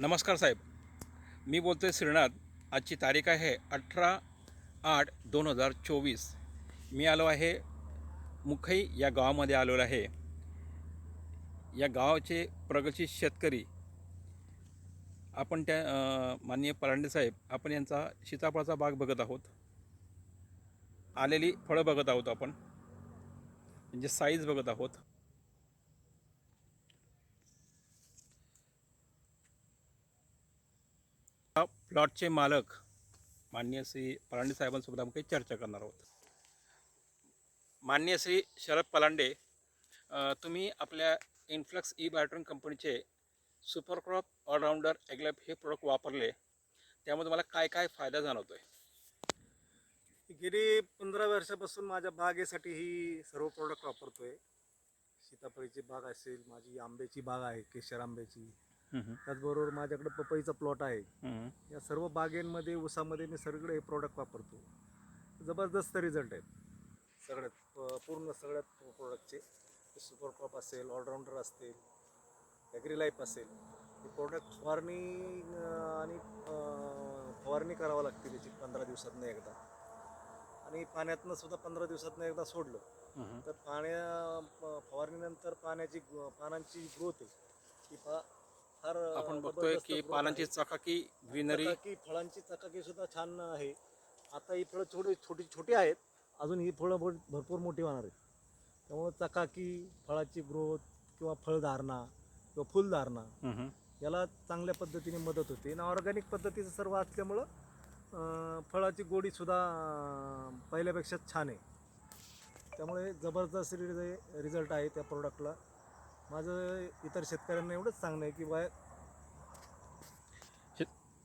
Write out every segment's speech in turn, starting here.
नमस्कार साहेब. मी बोलतो आहे श्रीनाथ. आजची तारीख आहे अठरा आठ दोन हजार चोवीस. मी आलो आहे मुखई या गावामध्ये आलेलो आहे. या गावाचे प्रगतशील शेतकरी आपण त्या माननीय परांडे साहेब आपण यांचा सीताफळाचा बाग बघत आहोत. आलेली फळं बघत आहोत आपण. म्हणजे साईज बघत आहोत या प्लॉटचे मालक माननीय श्री पलांडे साहेबांसोबत आम्ही काही चर्चा करणार आहोत. माननीय श्री शरद पलांडे अ, तुम्ही आपल्या इन्फ्लक्स ई बायोट्रॉन कंपनीचे सुपर क्रॉप ऑलराऊंडर एग्लॅप हे प्रोडक्ट वापरले. त्यामुळे तुम्हाला काय काय फायदा जाणवतो आहे गेली पंधरा वर्षापासून माझ्या बागेसाठी ही सर्व प्रोडक्ट वापरतोय. सीताफळीची बाग असेल माझी आंब्याची बाग आहे केशर आंब्याची त्याचबरोबर माझ्याकडे पपईचा प्लॉट आहे. या सर्व बागेंमध्ये ऊसामध्ये मी सगळे हे प्रोडक्ट वापरतो. जबरदस्त रिझल्ट आहेत. सगळ्यात प- पूर्ण सगळ्यात प्रोडक्टचे सुपर क्रॉप असेल ऑलराऊंडर असतील ॲग्रीलाईफ असेल. हे प्रोडक्ट फवारणी आणि फवारणी करावं लागते त्याची पंधरा दिवसातनं एकदा. आणि पाण्यातनं सुद्धा पंधरा दिवसातनं एकदा सोडलं. तर पाण्या प- फवारणीनंतर पाण्याची पानांची ग्रोथ आहे. ती फा- फार आपण बघतोय की पानांची. चकाकी ग्रीनरी. चकाकी फळांची चकाकी सुद्धा छान आहे. आता ही फळं छोटी छोटी छोटी आहेत. अजून ही फळं भर- भरपूर मोठी होणार आहेत. त्यामुळे चकाकी फळाची ग्रोथ किंवा फळधारणा किंवा फुलधारणा याला चांगल्या पद्धतीने मदत होते. आणि ऑर्गॅनिक पद्धतीचं सर्व असल्यामुळं फळाची गोडीसुद्धा अं, पहिल्यापेक्षा छान आहे. त्यामुळे जबरदस्त रिझ रिझल्ट आहे त्या प्रोडक्टला माझं इतर शेतकऱ्यांना एवढंच सांगणं आहे की बा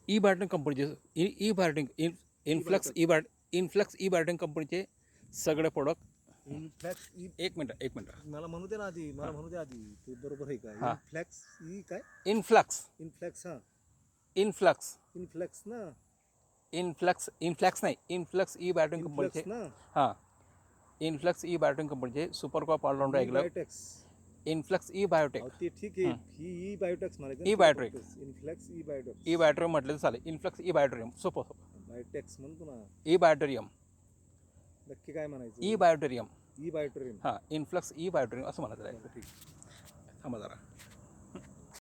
ई बायोटिंग कंपनीचे E बायोटिंग in influx E bio influx E बायोटिंग कंपनीचे सगळे प्रोडक्ट फ्लॅक्स ई एक मिनटं एक मिनटं. मला म्हणू दे ना आधी मला म्हणू दे आधी. ते बरोबर आहे हा. का फ्लॅक्स ई काय? इन्फ्लक्स इनफ्लॅक्स हा. इन्फ्लक्स इनफ्लॅक्स ना. इन्फ्लक्स इन्फ्लॅक्स नाही इन्फ्लक्स ई इनफ्लॅक्स कंपनीचे ना. हां. इन्फ्लक्स ई बायोटिंग कंपनीचे सुपर क्रॉप ऑलराऊंडर ऐकलं इन्फ्लक्स ई बायोटेक ते ठीक आहे. ही. ई बायोटेक्स म्हणायचं E biotech. Influx E biotechs E बायोटेरियम म्हटलं तर चालेल. इन्फ्लक्स ई बायोटेरियम सोपं सोपं बायोटेक्स म्हणतो ना ई बायोटेरियम नक्की काय म्हणायचं? ई बायोटेरियम ई बायोटेरियम हां इन्फ्लक्स ई बायोटेरियम असं म्हणायचं. आहे ठीक. थांबा जरा.